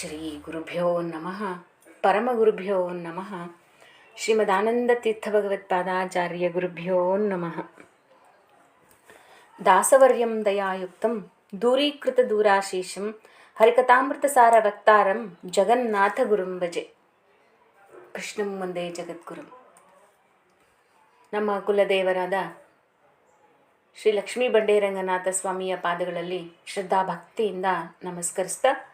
ಶ್ರೀ ಗುರುಭ್ಯೋ ನಮಃ, ಪರಮಗುರುಭ್ಯೋ ನಮಃ ಶ್ರೀಮದಾನಂದ ತೀರ್ಥ ಭಗವತ್ಪಾದಾಚಾರ್ಯ ಗುರುಭ್ಯೋ ನಮಃ. ದಾಸವರ್ಯಂ ದಯಾಯುಕ್ತಂ ದೂರೀಕೃತ ದೂರಾಶೀಷಂ ಹರಿಕಥಾಮೃತಸಾರ ವಕ್ತಾರಂ ಜಗನ್ನಾಥ ಗುರುಂ ಭಜೆ ಕೃಷ್ಣಂ ಒಂದೇ ಜಗದ್ಗುರುಂ. ನಮ್ಮ ಕುಲದೇವರಾದ ಶ್ರೀ ಲಕ್ಷ್ಮೀ ಬಂಡೇರಂಗನಾಥ ಸ್ವಾಮಿಯ ಪಾದಗಳಲ್ಲಿ ಶ್ರದ್ಧಾ ಭಕ್ತಿಯಿಂದ ನಮಸ್ಕರಿಸ್ತಾ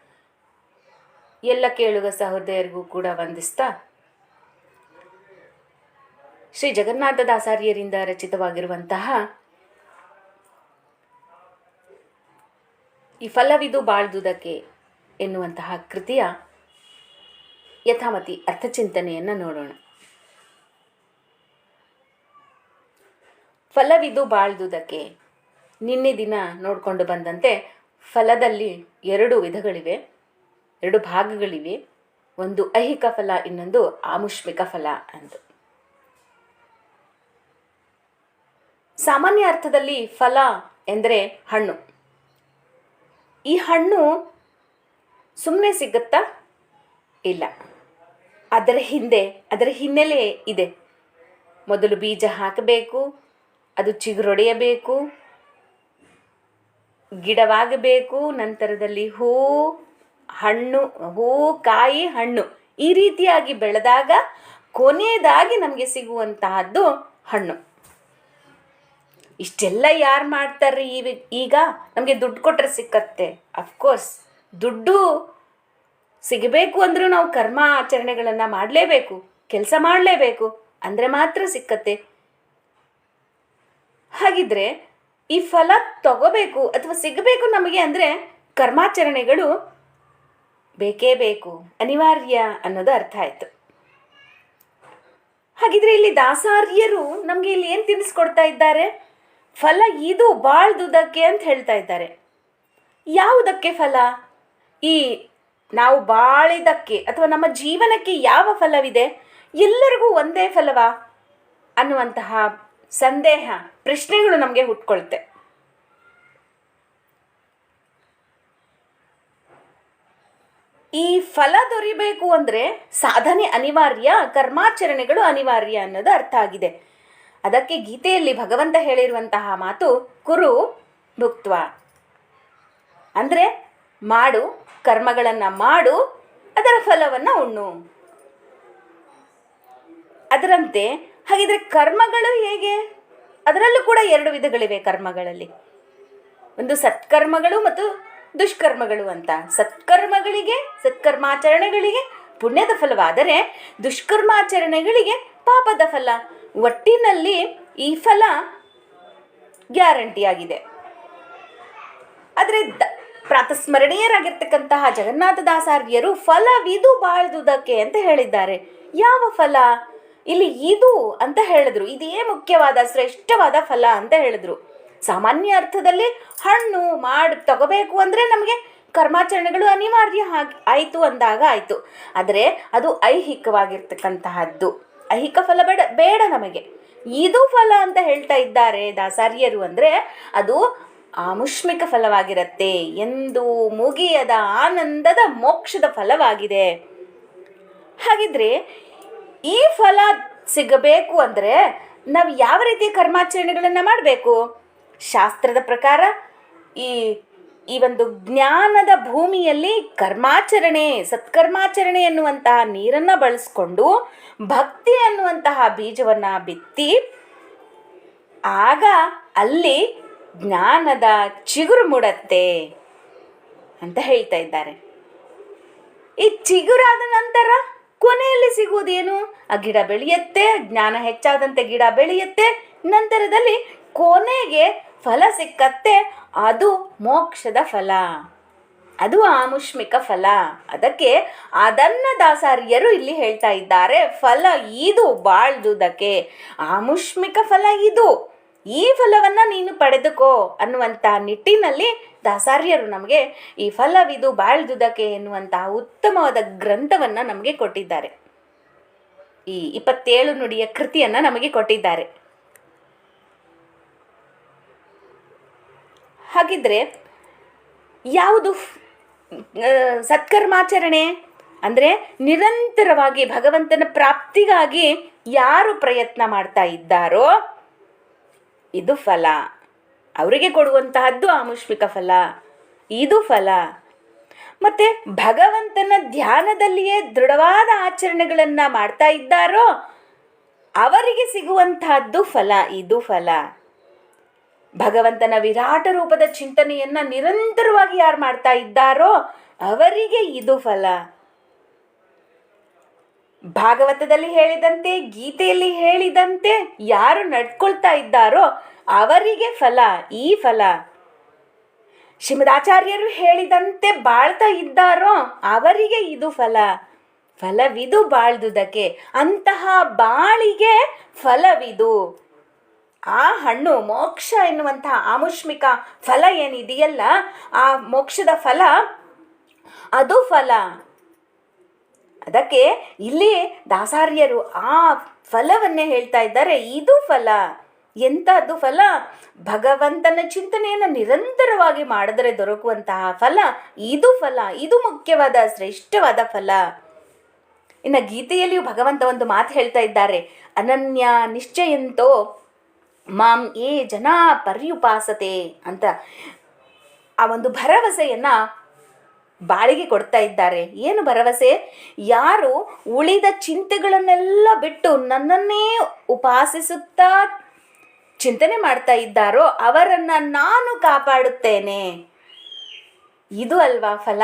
ಎಲ್ಲ ಕೇಳುಗ ಸಹೋದಯರಿಗೂ ಕೂಡ ವಂದಿಸ್ತಾ ಶ್ರೀ ಜಗನ್ನಾಥ ದಾಸಾರಿಯರಿಂದ ರಚಿತವಾಗಿರುವಂತಹ ಈ ಫಲವಿದು ಬಾಳ್ದುದಕ್ಕೆ ಎನ್ನುವಂತಹ ಕೃತಿಯ ಯಥಾಮತಿ ಅರ್ಥಚಿಂತನೆಯನ್ನು ನೋಡೋಣ. ಫಲವಿದು ಬಾಳ್ದುದಕ್ಕೆ ನಿನ್ನೆ ದಿನ ನೋಡಿಕೊಂಡು ಬಂದಂತೆ ಫಲದಲ್ಲಿ ಎರಡು ವಿಧಗಳಿವೆ. ಎರಡು ಭಾಗಗಳಿವೆ. ಒಂದು ಐಹಿಕ ಫಲ, ಇನ್ನೊಂದು ಆಮುಷ್ಮಿಕ ಫಲ ಅಂತ ಸಾಮಾನ್ಯ ಅರ್ಥದಲ್ಲಿ ಫಲ ಎಂದರೆ ಹಣ್ಣು. ಈ ಹಣ್ಣು ಸುಮ್ಮನೆ ಸಿಗುತ್ತಾ? ಇಲ್ಲ. ಅದರ ಹಿಂದೆ, ಅದರ ಹಿನ್ನೆಲೆ ಇದೆ. ಮೊದಲು ಬೀಜ ಹಾಕಬೇಕು, ಅದು ಚಿಗುರೊಡೆಯಬೇಕು, ಗಿಡವಾಗಬೇಕು, ನಂತರದಲ್ಲಿ ಹೂ ಹಣ್ಣು ಹೂ ಕಾಯಿ ಹಣ್ಣು ಈ ರೀತಿಯಾಗಿ ಬೆಳೆದಾಗ ಕೊನೆಯದಾಗಿ ನಮಗೆ ಸಿಗುವಂತಹದ್ದು ಹಣ್ಣು. ಇಷ್ಟೆಲ್ಲ ಯಾರು ಮಾಡ್ತಾರ್ರಿ ಈಗ ಈಗ ನಮಗೆ ದುಡ್ಡು ಕೊಟ್ಟರೆ ಸಿಕ್ಕತ್ತೆ. ಅಫ್ಕೋರ್ಸ್ ದುಡ್ಡು ಸಿಗಬೇಕು ಅಂದರೂ ನಾವು ಕರ್ಮ ಆಚರಣೆಗಳನ್ನು ಮಾಡಲೇಬೇಕು, ಕೆಲಸ ಮಾಡಲೇಬೇಕು, ಅಂದರೆ ಮಾತ್ರ ಸಿಕ್ಕತ್ತೆ. ಹಾಗಿದ್ರೆ ಈ ಫಲ ತಗೋಬೇಕು ಅಥವಾ ಸಿಗಬೇಕು ನಮಗೆ ಅಂದರೆ ಕರ್ಮಾಚರಣೆಗಳು ಬೇಕೇ ಬೇಕು, ಅನಿವಾರ್ಯ ಅನ್ನೋದು ಅರ್ಥ ಆಯಿತು. ಹಾಗಿದ್ರೆ ಇಲ್ಲಿ ದಾಸಾರ್ಯರು ನಮಗೆ ಇಲ್ಲಿ ಏನು ತಿಳಿಸ್ಕೊಡ್ತಾ ಇದ್ದಾರೆ? ಫಲ ಇದು ಬಾಳ್ದುದಕ್ಕೆ ಅಂತ ಹೇಳ್ತಾ ಇದ್ದಾರೆ. ಯಾವುದಕ್ಕೆ ಫಲ? ಈ ನಾವು ಬಾಳಿದಕ್ಕೆ ಅಥವಾ ನಮ್ಮ ಜೀವನಕ್ಕೆ ಯಾವ ಫಲವಿದೆ? ಎಲ್ಲರಿಗೂ ಒಂದೇ ಫಲವಾ? ಅನ್ನುವಂತಹ ಸಂದೇಹ, ಪ್ರಶ್ನೆಗಳು ನಮಗೆ ಹುಟ್ಕೊಳ್ತೆ. ಈ ಫಲ ದೊರಿಬೇಕು ಅಂದರೆ ಸಾಧನೆ ಅನಿವಾರ್ಯ, ಕರ್ಮಾಚರಣೆಗಳು ಅನಿವಾರ್ಯ ಅನ್ನೋದು ಅರ್ಥ ಆಗಿದೆ. ಅದಕ್ಕೆ ಗೀತೆಯಲ್ಲಿ ಭಗವಂತ ಹೇಳಿರುವಂತಹ ಮಾತು, ಕುರು ಭುಕ್ತ್ವ. ಅಂದರೆ ಮಾಡು, ಕರ್ಮಗಳನ್ನು ಮಾಡು, ಅದರ ಫಲವನ್ನು ಉಣ್ಣು. ಅದರಂತೆ, ಹಾಗಿದ್ರೆ ಕರ್ಮಗಳು ಹೇಗೆ? ಅದರಲ್ಲೂ ಕೂಡ ಎರಡು ವಿಧಗಳಿವೆ ಕರ್ಮಗಳಲ್ಲಿ. ಒಂದು ಸತ್ಕರ್ಮಗಳು ಮತ್ತು ದುಷ್ಕರ್ಮಗಳು ಅಂತ. ಸತ್ಕರ್ಮಗಳಿಗೆ, ಸತ್ಕರ್ಮಾಚರಣೆಗಳಿಗೆ ಪುಣ್ಯದ ಫಲವಾದರೆ ದುಷ್ಕರ್ಮಾಚರಣೆಗಳಿಗೆ ಪಾಪದ ಫಲ. ಒಟ್ಟಿನಲ್ಲಿ ಈ ಫಲ ಗ್ಯಾರಂಟಿಯಾಗಿದೆ ಆದರೆ ದ, ಪ್ರಾತಸ್ಮರಣೀಯರಾಗಿರ್ತಕ್ಕಂತಹ ಜಗನ್ನಾಥದಾಸಾರ್ಯರು ಫಲವಿದು ಬಾಳ್ದುದಕ್ಕೆ ಅಂತ ಹೇಳಿದ್ದಾರೆ. ಯಾವ ಫಲ? ಇಲ್ಲಿ ಇದು ಅಂತ ಹೇಳಿದ್ರು. ಇದೇ ಮುಖ್ಯವಾದ, ಶ್ರೇಷ್ಠವಾದ ಫಲ ಅಂತ ಹೇಳಿದ್ರು. ಸಾಮಾನ್ಯ ಅರ್ಥದಲ್ಲಿ ಹಣ್ಣು ಮಾಡಿ ತಗೋಬೇಕು ಅಂದರೆ ನಮಗೆ ಕರ್ಮಾಚರಣೆಗಳು ಅನಿವಾರ್ಯ ಹಾಗೆ ಆಯಿತು ಅಂದಾಗ ಆಯಿತು. ಆದರೆ ಅದು ಐಹಿಕವಾಗಿರ್ತಕ್ಕಂತಹದ್ದು. ಐಹಿಕ ಫಲ ಬೇಡ ಬೇಡ ನಮಗೆ. ಇದು ಫಲ ಅಂತ ಹೇಳ್ತಾ ಇದ್ದಾರೆ ದಾಸಾರ್ಯರು ಅಂದರೆ ಅದು ಆಮುಷ್ಮಿಕ ಫಲವಾಗಿರುತ್ತೆ ಎಂದು ಮುಗಿಯದ ಆನಂದದ ಮೋಕ್ಷದ ಫಲವಾಗಿದೆ. ಹಾಗಿದ್ರೆ ಈ ಫಲ ಸಿಗಬೇಕು ಅಂದರೆ ನಾವು ಯಾವ ರೀತಿಯ ಕರ್ಮಾಚರಣೆಗಳನ್ನು ಮಾಡಬೇಕು? ಶಾಸ್ತ್ರದ ಪ್ರಕಾರ ಈ ಈ ಒಂದು ಜ್ಞಾನದ ಭೂಮಿಯಲ್ಲಿ ಕರ್ಮಾಚರಣೆ, ಸತ್ಕರ್ಮಾಚರಣೆ ಎನ್ನುವಂತಹ ನೀರನ್ನು ಬಳಸ್ಕೊಂಡು ಭಕ್ತಿ ಅನ್ನುವಂತಹ ಬೀಜವನ್ನು ಬಿತ್ತಿ ಆಗ ಅಲ್ಲಿ ಜ್ಞಾನದ ಚಿಗುರು ಮೂಡತ್ತೆ ಅಂತ ಹೇಳ್ತಾ ಇದ್ದಾರೆ. ಈ ಚಿಗುರಾದ ನಂತರ ಕೊನೆಯಲ್ಲಿ ಸಿಗುವುದೇನು? ಆ ಗಿಡ ಬೆಳೆಯುತ್ತೆ, ಜ್ಞಾನ ಹೆಚ್ಚಾದಂತೆ ಗಿಡ ಬೆಳೆಯುತ್ತೆ, ನಂತರದಲ್ಲಿ ಕೊನೆಗೆ ಫಲ ಸಿಕ್ಕತ್ತೆ, ಅದು ಮೋಕ್ಷದ ಫಲ. ಅದು ಆಮುಷ್ಮಿಕ ಫಲ. ಅದಕ್ಕೆ ಅದನ್ನ ದಾಸಾರ್ಯರು ಇಲ್ಲಿ ಹೇಳ್ತಾ ಇದ್ದಾರೆ, ಫಲ ಇದು ಬಾಳ್ದುದಕ್ಕೆ. ಆಮುಷ್ಮಿಕ ಫಲ ಇದು. ಈ ಫಲವನ್ನು ನೀನು ಪಡೆದುಕೋ ಅನ್ನುವಂತ ನಿಟ್ಟಿನಲ್ಲಿ ದಾಸಾರ್ಯರು ನಮಗೆ ಈ ಫಲವಿದು ಬಾಳ್ದುದಕ್ಕೆ ಎನ್ನುವಂತಹ ಉತ್ತಮವಾದ ಗ್ರಂಥವನ್ನು ನಮಗೆ ಕೊಟ್ಟಿದ್ದಾರೆ. ಈ ಇಪ್ಪತ್ತೇಳು ನುಡಿಯ ಕೃತಿಯನ್ನು ನಮಗೆ ಕೊಟ್ಟಿದ್ದಾರೆ. ಹಾಗಿದ್ರೆ ಯಾವುದು ಸತ್ಕರ್ಮಾಚರಣೆ? ಅಂದರೆ ನಿರಂತರವಾಗಿ ಭಗವಂತನ ಪ್ರಾಪ್ತಿಗಾಗಿ ಯಾರು ಪ್ರಯತ್ನ ಮಾಡ್ತಾ ಇದ್ದಾರೋ, ಇದು ಫಲ. ಅವರಿಗೆ ಕೊಡುವಂತಹದ್ದು ಆಮುಷ್ಮಿಕ ಫಲ. ಇದು ಫಲ. ಮತ್ತೆ ಭಗವಂತನ ಧ್ಯಾನದಲ್ಲಿಯೇ ದೃಢವಾದ ಆಚರಣೆಗಳನ್ನು ಮಾಡ್ತಾ ಇದ್ದಾರೋ, ಅವರಿಗೆ ಸಿಗುವಂತಹದ್ದು ಫಲ, ಇದು ಫಲ. ಭಗವಂತನ ವಿರಾಟ ರೂಪದ ಚಿಂತನೆಯನ್ನ ನಿರಂತರವಾಗಿ ಯಾರು ಮಾಡ್ತಾ ಇದ್ದಾರೋ ಅವರಿಗೆ ಇದು ಫಲ. ಭಾಗವತದಲ್ಲಿ ಹೇಳಿದಂತೆ, ಗೀತೆಯಲ್ಲಿ ಹೇಳಿದಂತೆ ಯಾರು ನಡ್ಕೊಳ್ತಾ ಇದ್ದಾರೋ ಅವರಿಗೆ ಫಲ, ಈ ಫಲ. ಶ್ರೀಮದಾಚಾರ್ಯರು ಹೇಳಿದಂತೆ ಬಾಳ್ತಾ ಇದ್ದಾರೋ ಅವರಿಗೆ ಇದು ಫಲ. ಫಲವಿದು ಬಾಳ್ದುದಕ್ಕೆ ಅಂತಹ ಬಾಳಿಗೆ ಫಲವಿದು. ಆ ಹಣ್ಣು ಮೋಕ್ಷ ಎನ್ನುವಂತಹ ಆಮುಷ್ಮಿಕ ಫಲ ಏನಿದೆಯಲ್ಲ, ಆ ಮೋಕ್ಷದ ಫಲ, ಅದು ಫಲ. ಅದಕ್ಕೆ ಇಲ್ಲಿ ದಾಸಾರ್ಯರು ಆ ಫಲವನ್ನೇ ಹೇಳ್ತಾ ಇದ್ದಾರೆ, ಇದು ಫಲ. ಎಂಥದ್ದು ಫಲ? ಭಗವಂತನ ಚಿಂತನೆಯನ್ನು ನಿರಂತರವಾಗಿ ಮಾಡಿದರೆ ದೊರಕುವಂತಹ ಫಲ, ಇದು ಫಲ. ಇದು ಮುಖ್ಯವಾದ, ಶ್ರೇಷ್ಠವಾದ ಫಲ. ಇನ್ನು ಗೀತೆಯಲ್ಲಿಯೂ ಭಗವಂತ ಒಂದು ಮಾತು ಹೇಳ್ತಾ ಇದ್ದಾರೆ, ಅನನ್ಯ ನಿಶ್ಚಯಂತೋ ಮಾಂ ಏ ಜನ ಪರ್ಯುಪಾಸತೆ ಅಂತ ಆ ಒಂದು ಭರವಸೆಯನ್ನ ಬಾಳಿಗೆ ಕೊಡ್ತಾ ಇದ್ದಾರೆ. ಏನು ಭರವಸೆ? ಯಾರು ಉಳಿದ ಚಿಂತೆಗಳನ್ನೆಲ್ಲ ಬಿಟ್ಟು ನನ್ನನ್ನೇ ಉಪಾಸಿಸುತ್ತಾ ಚಿಂತನೆ ಮಾಡ್ತಾ ಇದ್ದಾರೋ ಅವರನ್ನ ನಾನು ಕಾಪಾಡುತ್ತೇನೆ. ಇದು ಅಲ್ವಾ ಫಲ?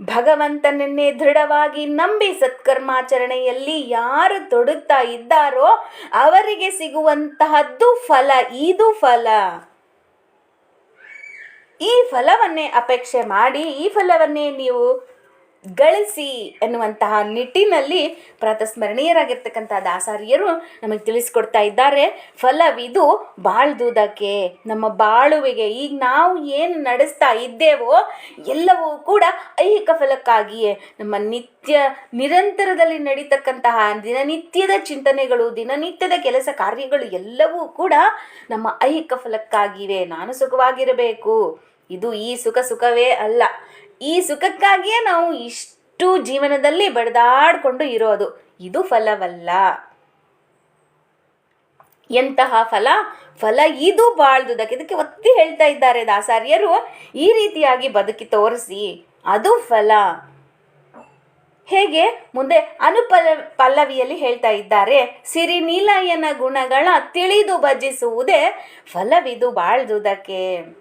ಭಗವಂತನನ್ನೇ ದೃಢವಾಗಿ ನಂಬಿ ಸತ್ಕರ್ಮಾಚರಣೆಯಲ್ಲಿ ಯಾರು ತೊಡುತ್ತಾ ಇದ್ದಾರೋ ಅವರಿಗೆ ಸಿಗುವಂತಹದ್ದು ಫಲ, ಇದು ಫಲ. ಈ ಫಲವನ್ನೇ ಅಪೇಕ್ಷೆ ಮಾಡಿ, ಈ ಫಲವನ್ನೇ ನೀವು ಗಳಿಸಿ ಎನ್ನುವಂತಹ ನಿಟ್ಟಿನಲ್ಲಿ ಪ್ರಾತಸ್ಮರಣೀಯರಾಗಿರ್ತಕ್ಕಂಥ ದಾಸಾರಿಯರು ನಮಗೆ ತಿಳಿಸ್ಕೊಡ್ತಾ ಇದ್ದಾರೆ. ಫಲವಿದು ಬಾಳ್ದುದಕ್ಕೆ, ನಮ್ಮ ಬಾಳುವಿಗೆ ಈಗ ನಾವು ಏನು ನಡೆಸ್ತಾ ಇದ್ದೇವೋ ಎಲ್ಲವೂ ಕೂಡ ಐಹಿಕ ಫಲಕ್ಕಾಗಿಯೇ ನಮ್ಮ ನಿತ್ಯ ನಿರಂತರದಲ್ಲಿ ನಡೀತಕ್ಕಂತಹ ದಿನನಿತ್ಯದ ಚಿಂತನೆಗಳು, ದಿನನಿತ್ಯದ ಕೆಲಸ ಕಾರ್ಯಗಳು ಎಲ್ಲವೂ ಕೂಡ ನಮ್ಮ ಐಹಿಕ ಫಲಕ್ಕಾಗಿವೆ. ನಾನು ಸುಖವಾಗಿರಬೇಕು. ಇದು ಈ ಸುಖ ಸುಖವೇ ಅಲ್ಲ. ಈ ಸುಖಕ್ಕಾಗಿಯೇ ನಾವು ಇಷ್ಟು ಜೀವನದಲ್ಲಿ ಬಡಿದಾಡಿಕೊಂಡು ಇರೋದು. ಇದು ಫಲವಲ್ಲ. ಎಂತಹ ಫಲ? ಫಲ ಇದು ಬಾಳ್ದುದಕ್ಕೆ ಇದಕ್ಕೆ ಒತ್ತಿ ಹೇಳ್ತಾ ಇದ್ದಾರೆ ದಾಸಾರ್ಯರು. ಈ ರೀತಿಯಾಗಿ ಬದುಕಿ ತೋರಿಸಿ. ಅದು ಫಲ. ಹೇಗೆ? ಮುಂದೆ ಅನುಪಲ ಪಲ್ಲವಿಯಲ್ಲಿ ಹೇಳ್ತಾ ಇದ್ದಾರೆ. ಸಿರಿ ನೀಲಯನ ಗುಣಗಳ ತಿಳಿದು ಭಜಿಸುವುದೇ ಫಲವಿದು ಬಾಳ್ದುದಕ್ಕೆ.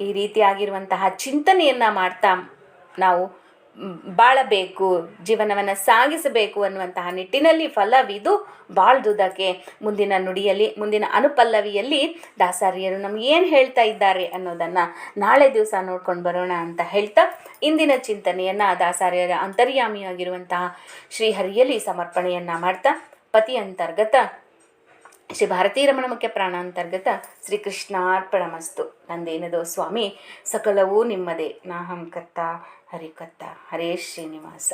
ಈ ರೀತಿಯಾಗಿರುವಂತಹ ಚಿಂತನೆಯನ್ನ ಮಾಡ್ತಾ ನಾವು ಬಾಳಬೇಕು, ಜೀವನವನ್ನು ಸಾಗಿಸಬೇಕು ಅನ್ನುವಂತಹ ನಿಟ್ಟಿನಲ್ಲಿ ಫಲವಿದು ಬಾಳ್ದುದಕ್ಕೆ ಮುಂದಿನ ನುಡಿಯಲ್ಲಿ, ಮುಂದಿನ ಅನುಪಲ್ಲವಿಯಲ್ಲಿ ದಾಸಾರಿಯರು ನಮ್ಗೆ ಏನು ಹೇಳ್ತಾ ಇದ್ದಾರೆ ಅನ್ನೋದನ್ನು ನಾಳೆ ದಿವಸ ನೋಡ್ಕೊಂಡು ಬರೋಣ ಅಂತ ಹೇಳ್ತಾ ಇಂದಿನ ಚಿಂತನೆಯನ್ನು ದಾಸಾರ್ಯರ ಅಂತರ್ಯಾಮಿಯಾಗಿರುವಂತಹ ಶ್ರೀಹರಿಯಲ್ಲಿ ಸಮರ್ಪಣೆಯನ್ನು ಮಾಡ್ತಾ ಪತಿ ಅಂತರ್ಗತ ಶ್ರೀ ಭಾರತೀ ರಮಣ ಮುಖ್ಯ ಪ್ರಾಣಾಂತರ್ಗತ ಶ್ರೀಕೃಷ್ಣಾರ್ಪಣಮಸ್ತು ನಂದೇನದೋ ಸ್ವಾಮಿ? ಸಕಲವೂ ನಿಮ್ಮದೇ. ನಾಹಂ ಕತ್ತ ಹರಿಕತ್ತ ಹರೇ ಶ್ರೀನಿವಾಸ.